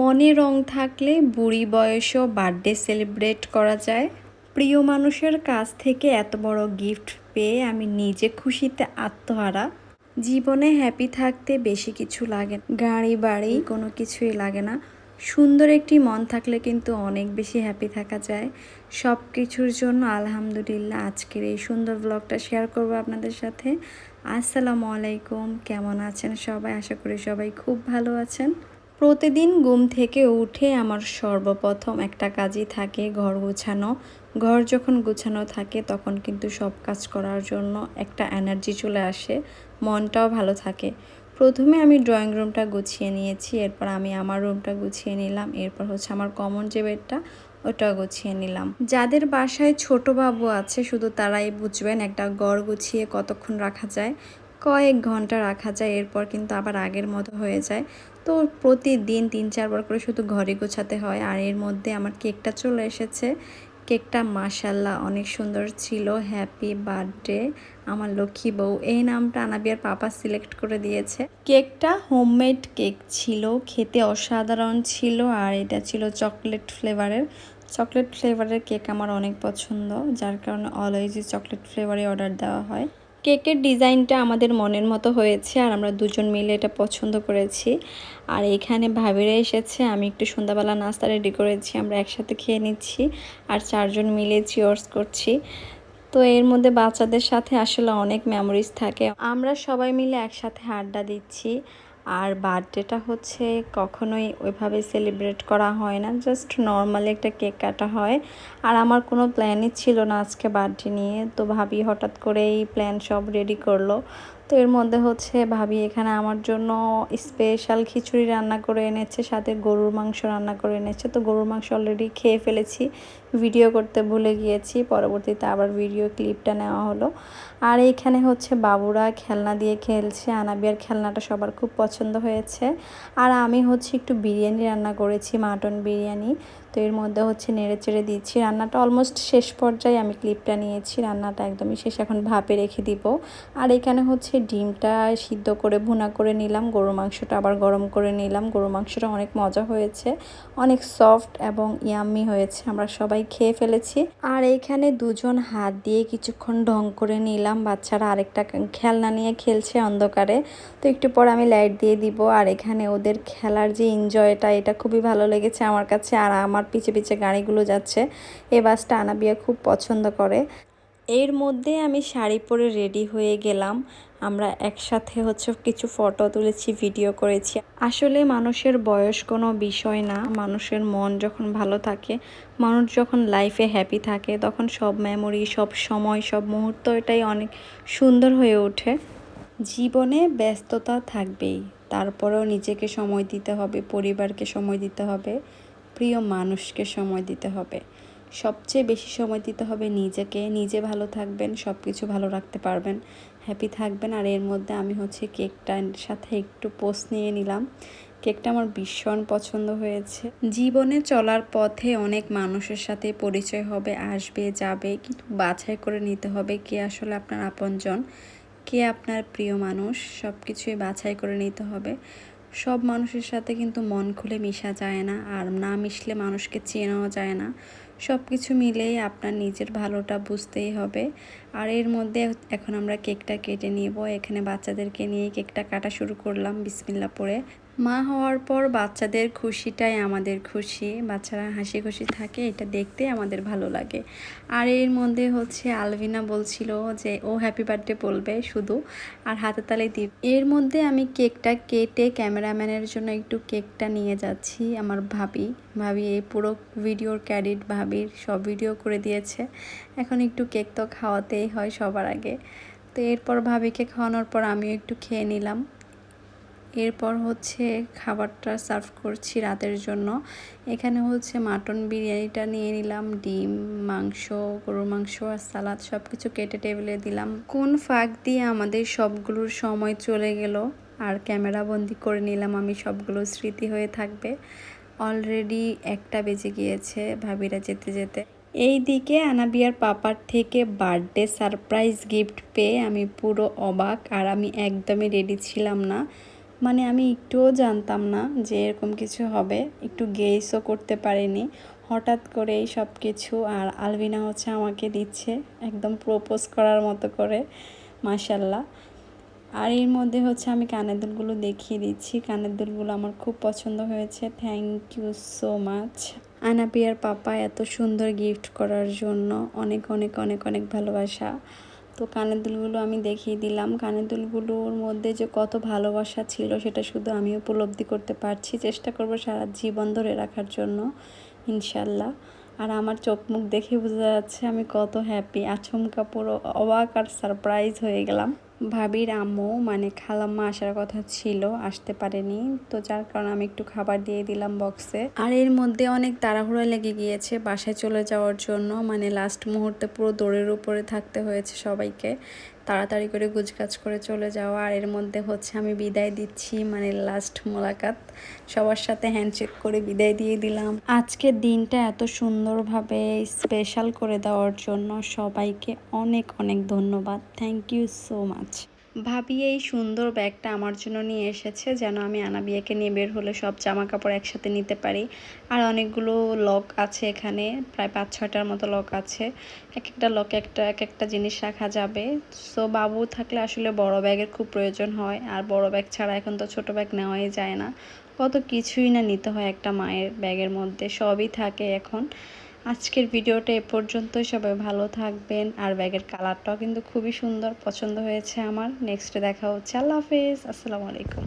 মনে রং থাকলে বুড়ি বয়সেও বার্থডে সেলিব্রেট করা যায়। প্রিয় মানুষের কাছ থেকে এত বড় গিফট পেয়ে আমি নিজে খুশিতে আত্মহারা। জীবনে হ্যাপি থাকতে বেশি কিছু লাগে গাড়ি, বাড়ি কোনো কিছুই লাগে না। সুন্দর একটি মন থাকলে কিন্তু অনেক বেশি হ্যাপি থাকা যায়। সব কিছুর জন্য আলহামদুলিল্লাহ আজকের এই সুন্দর ব্লগটা শেয়ার করব আপনাদের সাথে। আসসালামু আলাইকুম। কেমন আছেন সবাই? আশা করি সবাই খুব ভালো আছেন। প্রতিদিন ঘুম থেকে উঠে আমার সর্বপ্রথম একটা কাজই থাকে, ঘর গোছানো। ঘর যখন গোছানো থাকে তখন কিন্তু সব কাজ করার জন্য একটা এনার্জি চলে আসে, মনটাও ভালো থাকে। প্রথমে আমি ড্রয়িং রুমটা গুছিয়ে নিয়েছি, এরপর আমি আমার রুমটা গুছিয়ে নিলাম, এরপর হচ্ছে আমার কমন যে বেডটা ওটা গুছিয়ে নিলাম। যাদের বাসায় ছোট বাবু আছে শুধু তারাই বুঝবেন একটা গড় গুছিয়ে কতক্ষণ রাখা যায়, কয়েক ঘণ্টা রাখা যায়, এরপর কিন্তু আবার আগের মতো হয়ে যায়। তো প্রতিদিন তিন, চারবার করে শুধু ঘরে গোছাতে হয়। আর এর মধ্যে আমার কেকটা চলে এসেছে। কেকটা মাসাল্লাহ অনেক সুন্দর ছিল। হ্যাপি বার্থডে আমার লক্ষ্মী বউ। এই নামটা আনাবিয়ার পাপা সিলেক্ট করে দিয়েছে। কেকটা হোমমেড কেক ছিল, খেতে অসাধারণ ছিল। আর এটা ছিল চকলেট ফ্লেভারের চকলেট ফ্লেভারের কেক আমার অনেক পছন্দ, যার কারণে অলওয়েজই চকলেট ফ্লেভারে অর্ডার দেওয়া হয়। কেকের ডিজাইনটা আমাদের মনের মতো হয়েছে আর আমরা দুজন মিলে এটা পছন্দ করেছি। আর এখানে ভাবিরা এসেছে, আমি একটু সন্ধ্যাবেলা নাস্তা রেডি করেছি, আমরা একসাথে খেয়ে নিচ্ছি আর চারজন মিলে চিওর্স করছি। তো এর মধ্যে বাচ্চাদের সাথে আসলে অনেক মেমোরিজ থাকে। আমরা সবাই মিলে একসাথে আড্ডা দিচ্ছি। আর বার্থডেটা হচ্ছে কখনোই ওইভাবে সেলিব্রেট করা হয় না জাস্ট নর্মালি একটা কেক কাটা হয়। আর আমার কোনো প্ল্যানই ছিল না আজকে বার্থডে নিয়ে, তো ভাবি হঠাৎ করে এই প্ল্যান সব রেডি করল। তো এর মধ্যে হচ্ছে, ভাবি, এখানে আমার জন্য স্পেশাল খিচুড়ি রান্না করে এনেছে, সাথে গরুর মাংস রান্না করে এনেছে। তো গরুর মাংস অলরেডি খেয়ে ফেলেছি ভিডিও করতে ভুলে গিয়েছি, পরবর্তীতে আবার ভিডিও ক্লিপটা নেওয়া হলো। আর এইখানে হচ্ছে বাবুরা খেলনা দিয়ে খেলছে, আনাবিয়ার খেলনাটা সবার খুব পছন্দ হয়েছে। আর আমি হচ্ছে একটু বিরিয়ানি রান্না করেছি, মাটন বিরিয়ানি। তো এর মধ্যে হচ্ছে নেড়ে চেড়ে দিচ্ছি। রান্নাটা অলমোস্ট শেষ পর্যায়ে আমি ক্লিপটা নিয়েছি। রান্নাটা একদমই শেষ, এখন ভাপে রেখে দিব। আর এখানে হচ্ছে ডিমটা সিদ্ধ করে ভুনা করে নিলাম। গরু মাংসটা আবার গরম করে নিলাম। গরু মাংসটা অনেক মজা হয়েছে। অনেক সফট এবং ইয়াম্মি হয়েছে। আমরা সবাই খেয়ে ফেলেছি। আর এইখানে দুজন হাত দিয়ে কিছুক্ষণ ঢং করে নিলাম। বাচ্চারা আরেকটা খেলনা নিয়ে খেলছে অন্ধকারে। তো একটু পর আমি লাইট দিয়ে দিব। আর এখানে ওদের খেলার যে এনজয়টা এটা খুবই ভালো লেগেছে আমার কাছে। আর আমার পিছে পিছে গাড়িগুলো যাচ্ছে। এ বাসটা আনাবিয়া খুব পছন্দ করে। এর মধ্যে আমি শাড়ি পরে রেডি হয়ে গেলাম। আমরা একসাথে হচ্ছে কিছু ফটো তুলেছি, ভিডিও করেছি। আসলে মানুষের বয়স কোনো বিষয় না। মানুষের মন যখন ভালো থাকে, মানুষ যখন লাইফে হ্যাপি থাকে, তখন সব মেমোরি সব সময়, সব মুহূর্ত এটাই অনেক সুন্দর হয়ে ওঠে। জীবনে ব্যস্ততা থাকবেই। তারপরেও নিজেকে সময় দিতে হবে, পরিবারকে সময় দিতে হবে। প্রিয় মানুষকে সময় দিতে হবে। সবচেয়ে বেশি সময় দিতে হবে নিজেকে। নিজে ভালো থাকবেন সব কিছু ভালো রাখতে পারবেন হ্যাপি থাকবেন। আর এর মধ্যে আমি হচ্ছে কেকটার সাথে একটু পোস্ট নিয়ে নিলাম। কেকটা আমার ভীষণ পছন্দ হয়েছে। জীবনে চলার পথে অনেক মানুষের সাথে পরিচয় হবে, আসবে, যাবে, কিন্তু বাছাই করে নিতে হবে কে আসলে আপনার আপনজন, কে আপনার প্রিয় মানুষ সব কিছুই বাছাই করে নিতে হবে। সব মানুষের সাথে কিন্তু মন খুলে মিশা যায় না, আর না মিশলে মানুষকে চেনাও যায় না। সব কিছু মিলেই আপনার নিজের ভালোটা বুঝতেই হবে। আর এর মধ্যে এখন আমরা কেকটা কেটে নিব। এখানে বাচ্চাদেরকে নিয়ে কেকটা কাটা শুরু করলাম বিসমিল্লা পরে। মা হওয়ার পর বাচ্চাদের খুশিটাই আমাদের খুশি। বাচ্চারা হাসি খুশি থাকে, এটা দেখতে আমাদের ভালো লাগে। আর এর মধ্যে হচ্ছে আলভিনা বলছিল যে, ও হ্যাপি বার্থডে বলবে শুধু, আর হাতে তালে দিব এর মধ্যে আমি কেকটা কেটে ক্যামেরাম্যানের জন্য একটু কেকটা নিয়ে যাচ্ছি আমার ভাবি। ভাবি এই পুরো ভিডিওর ক্যাডিট ভাবির সব ভিডিও করে দিয়েছে। এখন একটু কেক তো খাওয়াতেই হয় সবার আগে। তো এরপর ভাবিকে খাওয়ানোর পর আমিও একটু খেয়ে নিলাম। এরপর হচ্ছে খাবারটা সার্ভ করছি রাতের জন্য। এখানে হচ্ছে মাটন বিরিয়ানিটা নিয়ে নিলাম, ডিম, মাংস, গরুর মাংস আর সালাদ সব কিছু কেটে টেবিলে দিলাম। কোন ফাঁক দিয়ে আমাদের সবগুলোর সময় চলে গেল, আর ক্যামেরা বন্দি করে নিলাম আমি সবগুলো স্মৃতি হয়ে থাকবে। অলরেডি একটা বেজে গিয়েছে ভাবিরা যেতে যেতে। এই দিকে আনাবিয়ার পাপার থেকে বার্থডে সারপ্রাইজ গিফট পেয়ে আমি পুরো অবাক আর আমি একদমই রেডি ছিলাম না। মানে আমি একটুও জানতাম না যে এরকম কিছু হবে। একটু গেসও করতে পারিনি। হঠাৎ করে এই সব কিছু আর আলবিনা হচ্ছে আমাকে দিচ্ছে একদম প্রপোজ করার মতো করে মাসাল্লাহ আর এর মধ্যে হচ্ছে আমি কানের দুলগুলো দেখিয়ে দিচ্ছি। কানের দুলগুলো আমার খুব পছন্দ হয়েছে। থ্যাংক ইউ সো মাচ আনাপিয়ার পাপা এত সুন্দর গিফট করার জন্য অনেক অনেক অনেক অনেক ভালোবাসা। তো কানের দুলগুলো আমি দেখিয়ে দিলাম। কানের দুলগুলোর মধ্যে যে কত ভালোবাসা ছিল, সেটা শুধু আমি উপলব্ধি করতে পারছি। চেষ্টা করব সারা জীবন ধরে রাখার জন্য, ইনশাল্লাহ। আর আমার চোখ মুখ দেখে বোঝা যাচ্ছে আমি কত হ্যাপি আচমকা পুরো অবাক আর সারপ্রাইজ হয়ে গেলাম। ভাবির আম্মু মানে খালাম্মা আসার কথা ছিল, আসতে পারেনি। তো যার কারণে আমি একটু খাবার দিয়ে দিলাম বক্সে আর এর মধ্যে অনেক তাড়াহুড়া লেগে গিয়েছে বাসায় চলে যাওয়ার জন্য। মানে লাস্ট মুহূর্তে পুরো দৌড়ের উপরে থাকতে হয়েছে সবাইকে। তাড়াতাড়ি করে গুজগাছ করে চলে যাওয়া। আর এর মধ্যে হচ্ছে আমি বিদায় দিচ্ছি মানে লাস্ট মোলাকাত। সবার সাথে হ্যান্ডশেক করে বিদায় দিয়ে দিলাম। আজকের দিনটা এত সুন্দরভাবে স্পেশাল করে দেওয়ার জন্য সবাইকে অনেক অনেক ধন্যবাদ। থ্যাংক ইউ সো মাচ ভাবি, এই সুন্দর ব্যাগটা আমার জন্য নিয়ে এসেছে যেন আমি আনাবিয়াকে নিয়ে বের হলে সব জামা কাপড় একসাথে নিতে পারি। আর অনেকগুলো লক আছে এখানে, প্রায় পাঁচ ছয়টার মতো লক আছে। এক একটা লকে একটা, এক একটা জিনিস রাখা যাবে। সো বাবু থাকলে আসলে বড় ব্যাগের খুব প্রয়োজন হয়। আর বড় ব্যাগ ছাড়া এখন তো ছোট ব্যাগ নেওয়াই যায় না। কত কিছুই না নিতে হয় একটা মায়ের ব্যাগের মধ্যে, সবই থাকে এখন। আজকের ভিডিওটা এ পর্যন্তই সবাই ভালো থাকবেন। আর ব্যাগের কালারটাও কিন্তু খুবই সুন্দর, পছন্দ হয়েছে আমার। নেক্সটে দেখা হচ্ছে। আল্লাহ হাফেজ। আসসালামু আলাইকুম।